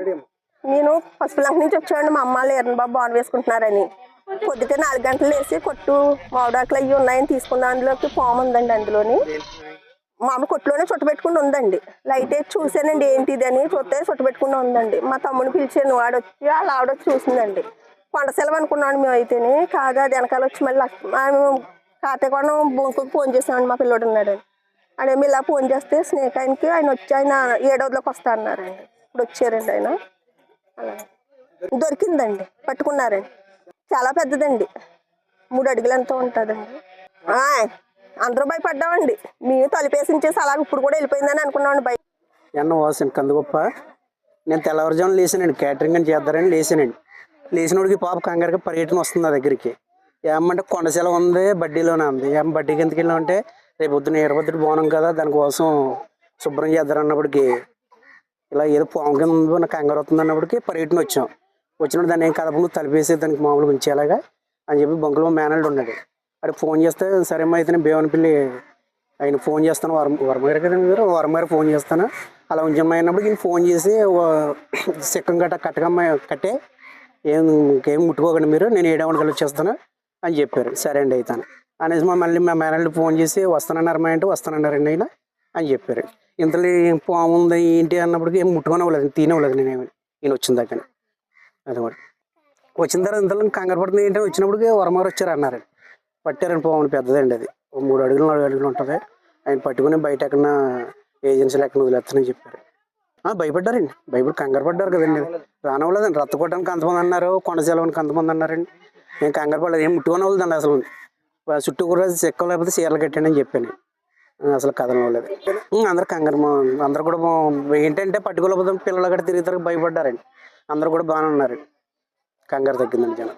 నేను పసుపులంక నుంచి వచ్చామండి మా అమ్మ లేరనబాబు బాబు బాన్ వేసుకుంటున్నారని. పొద్దుటే నాలుగు గంటలు వేసి కొట్టు మామిడాకులు అవి ఉన్నాయని తీసుకున్న అందులోకి పాము ఉందండి అందులోని. మామూలు కొట్టులోనే చుట్టు పెట్టుకుని ఉందండి. లైట్ అయితే చూసానండి ఏంటిది అని చూస్తే చుట్టు పెట్టుకుని ఉందండి. మా తమ్ముని పిలిచాను. వాడొచ్చి వాళ్ళ ఆవిడొచ్చి చూసిందండి. కొండ సెలవు అనుకున్నాను మేము అయితేనే కాదు అది వెనకాల వచ్చి మళ్ళీ లక్ష- మేము కాటేకోణం ఫోన్ చేసామండి. మా పిల్లోడు ఉన్నాడని. ఆయన ఇలా ఫోన్ చేస్తే స్నేక్ ఆయనకి ఆయన వచ్చి ఆయన ఏడవదిలోకి వస్తా అన్నారండి. ఇప్పుడు వచ్చారండి ఆయన. అలా. దొరికిందండి పట్టుకున్నారండి. చాలా పెద్దదండి. మూడు అడుగులు ఎంతో ఉంటుందండి. ఆయ్, అందరూ భయపడ్డామండి. మేము తలిపేసించేసి అలా ఇప్పుడు కూడా వెళ్ళిపోయిందని అనుకున్నామండి భయ. ఎన్న వాసన కందుగొప్ప. నేను తెల్లవారుజామున లేచానండి. క్యాటరింగ్ అని చేద్దారని లేచానండి. లేచినోడికి పాప కంగారుగా పర్యటన వస్తుంది నా దగ్గరికి. ఏమంటే కొండశీల ఉంది బడ్డీలోనే ఉంది. ఏం బడ్డీకి ఎందుకు వెళ్ళామంటే రేపు పొద్దున్న ఇరవై బోనం కదా దానికోసం శుభ్రం చేద్దారన్నప్పటికి ఇలా ఏదో పాము కింద నాకు కంగారు అవుతుంది అన్నప్పటికీ పర్యటన వచ్చాం. వచ్చినప్పుడు దాన్ని ఏం కదపను తలిపేసి దానికి మామూలుగా ఉంచేలాగా అని చెప్పి బంకులో మేనల్డ్ ఉన్నాడు. అక్కడ ఫోన్ చేస్తే సరే అమ్మా అయితే నేను పిల్లి. ఆయన ఫోన్ చేస్తాను వరం వరమగారు కదా మీరు? వరమగారు ఫోన్ చేస్తాను. అలా ఉంచమ్మ అయినప్పుడు ఈయన ఫోన్ చేసి సిక్కం గట్ట కట్టకమ్మ కట్టే. ఏం ఇంకేం ముట్టుకోకండి మీరు నేను ఏడవని వచ్చేస్తాను అని చెప్పారు. సరే అండి అయితే అనేసి మా మళ్ళీ మా మేనల్డ్ ఫోన్ చేసి వస్తానన్నారు మా అంటే వస్తానన్నారండి ఆయన. అని చెప్పారు. ఇంతలో ఏం పాము ఉంది ఏంటి అన్నప్పటికీ ఏం ముట్టుకొని అవ్వలేదు. తినవ్వలేదు నేనేమి. ఈయన వచ్చిన దగ్గర కూడా వచ్చిన తర్వాత ఇంతలో కంగారు పడుతుంది ఏంటంటే వచ్చినప్పటికీ వరమారు వచ్చారు అన్నారు. పట్టారని పాము పెద్దదండి అది. ఓ మూడు అడుగులు నాలుగు అడుగులు ఉంటుంది. ఆయన పట్టుకుని బయట ఎక్కడ ఏజెన్సీలు ఎక్కడ వదిలేస్తానని చెప్పారు. ఆ, భయపడ్డారండి. భయపడి కంగారు పడ్డారు కదండి. రానవ్వలేదండి. రత్త కొట్టడానికి అంతమంది అన్నారు కొండ అంతమంది అన్నారండి. నేను కంగారు పడలేదు. ఏం పుట్టుకొనివ్వలేదండి అసలు. చుట్టూ కూడా చెక్క లేకపోతే చీరలు కట్టండి అని చెప్పాను. అసలు అసలు లేదు. అందరు కంగారు మా- అందరు కూడా ఏంటంటే పట్టుకోలేకపోతే పిల్లలు అక్కడ తిరిగి భయపడ్డారండి. అందరూ కూడా బాగానే ఉన్నారండి కంగారు తగ్గిందండి జనం.